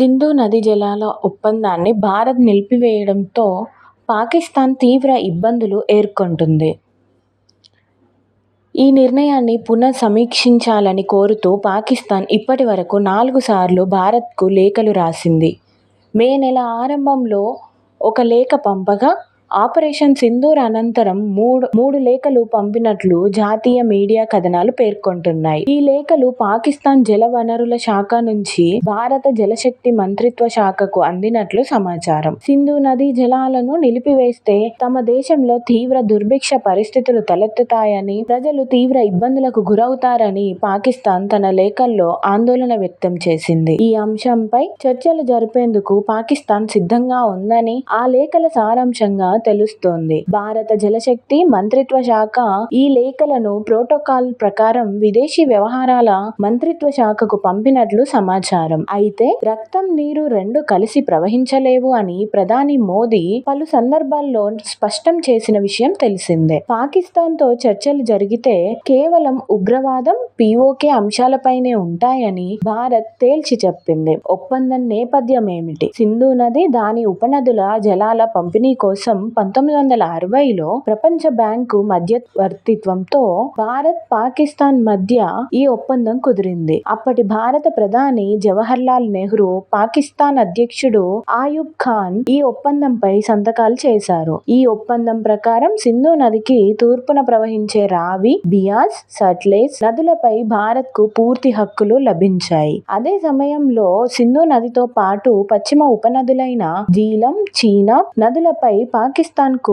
సింధు నదీ జలాల ఒప్పందాన్ని భారత్ నిలిపివేయడంతో పాకిస్తాన్ తీవ్ర ఇబ్బందులు ఎదుర్కొంటోంది. ఈ నిర్ణయాన్ని పునః సమీక్షించాలని కోరుతూ పాకిస్తాన్ ఇప్పటి వరకు నాలుగు సార్లు భారత్కు లేఖలు రాసింది. మే నెల ఆరంభంలో ఒక లేఖ పంపగా, ఆపరేషన్ సింధూర్ అనంతరం మూడు మూడు లేఖలు పంపినట్లు జాతీయ మీడియా కథనాలు పేర్కొంటున్నాయి. ఈ లేఖలు పాకిస్తాన్ జల వనరుల శాఖ నుంచి భారత జలశక్తి మంత్రిత్వ శాఖకు అందినట్లు సమాచారం. సింధు నదీ జలాలను నిలిపివేస్తే తమ దేశంలో తీవ్ర దుర్భిక్ష పరిస్థితులు తలెత్తుతాయని, ప్రజలు తీవ్ర ఇబ్బందులకు గురవుతారని పాకిస్తాన్ తన లేఖల్లో ఆందోళన వ్యక్తం చేసింది. ఈ అంశంపై చర్చలు జరిపేందుకు పాకిస్తాన్ సిద్ధంగా ఉందని ఆ లేఖల సారాంశంగా తెలుస్తోంది. భారత జలశక్తి మంత్రిత్వ శాఖ ఈ లేఖలను ప్రోటోకాల్ ప్రకారం విదేశీ వ్యవహారాల మంత్రిత్వ శాఖకు పంపినట్లు సమాచారం. అయితే రక్తం, నీరు రెండు కలిసి ప్రవహించలేవు అని ప్రధాని మోదీ పలు సందర్భాల్లో స్పష్టం చేసిన విషయం తెలిసిందే. పాకిస్థాన్తో చర్చలు జరిగితే కేవలం ఉగ్రవాదం, పిఓకే అంశాలపైనే ఉంటాయని భారత్ తేల్చి చెప్పింది. ఒప్పందం నేపథ్యమేమిటి? సింధు నది, దాని ఉపనదుల జలాల పంపిణీ కోసం పంతొమ్మిది వందల అరవైలో ప్రపంచ బ్యాంకు మధ్యవర్తిత్వంతో భారత్, పాకిస్తాన్ మధ్య ఈ ఒప్పందం కుదిరింది. అప్పటి భారత ప్రధాని జవహర్లాల్ నెహ్రూ, పాకిస్తాన్ అధ్యక్షుడు ఆయుబ్ ఖాన్ ఈ ఒప్పందంపై సంతకాలు చేశారు. ఈ ఒప్పందం ప్రకారం సింధు నదికి తూర్పున ప్రవహించే రావి, బియాస్, సట్లేజ్ నదులపై భారత్కు పూర్తి హక్కులు లభించాయి. అదే సమయంలో సింధు నదితో పాటు పశ్చిమ ఉపనదులైన జీలం, చీనా నదులపై पाकिस्तान को।